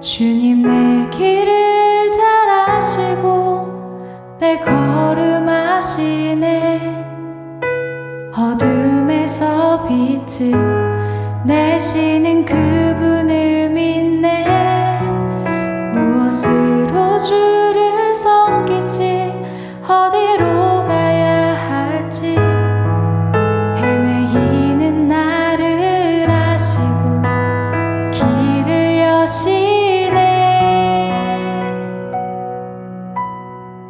주님 내 길을 잘 아시고 내 걸음 아시네. 어둠에서 빛을 내시는 그분을 믿네. 무엇으로 주를 섬기지 어디로 가야 할지. 헤매이는 나를 아시고 길을 여시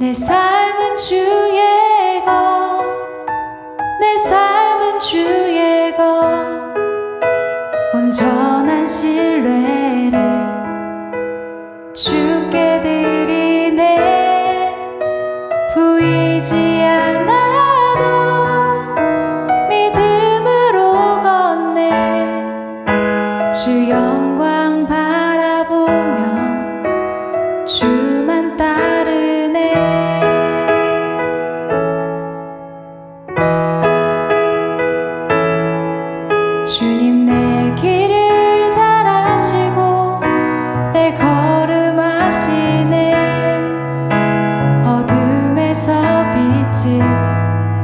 내 삶은 주의 것내 삶은 주의 것 온전한 신뢰를 주께 드리네. 보이지 않아도 믿음으로 걷네. 주 영광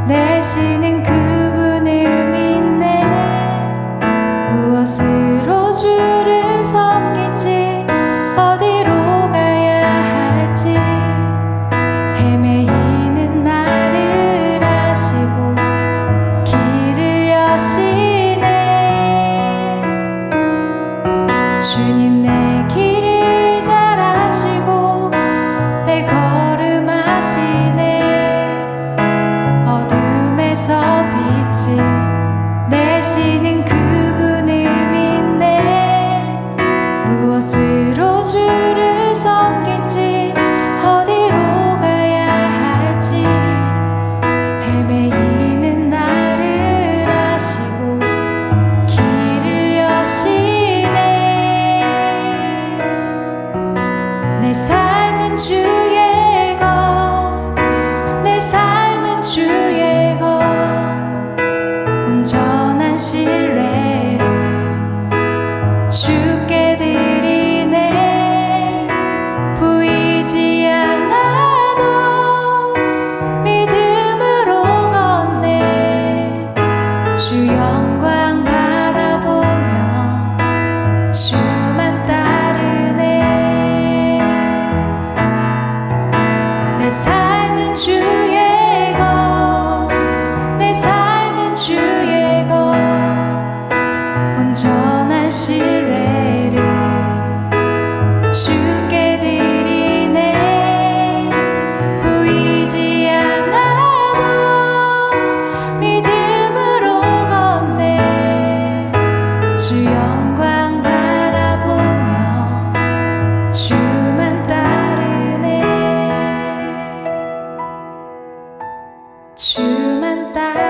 내시는 그분을 믿네. 무엇으 삶은 주의 것내 삶은 주의 것. 온전한 신뢰를 주만 따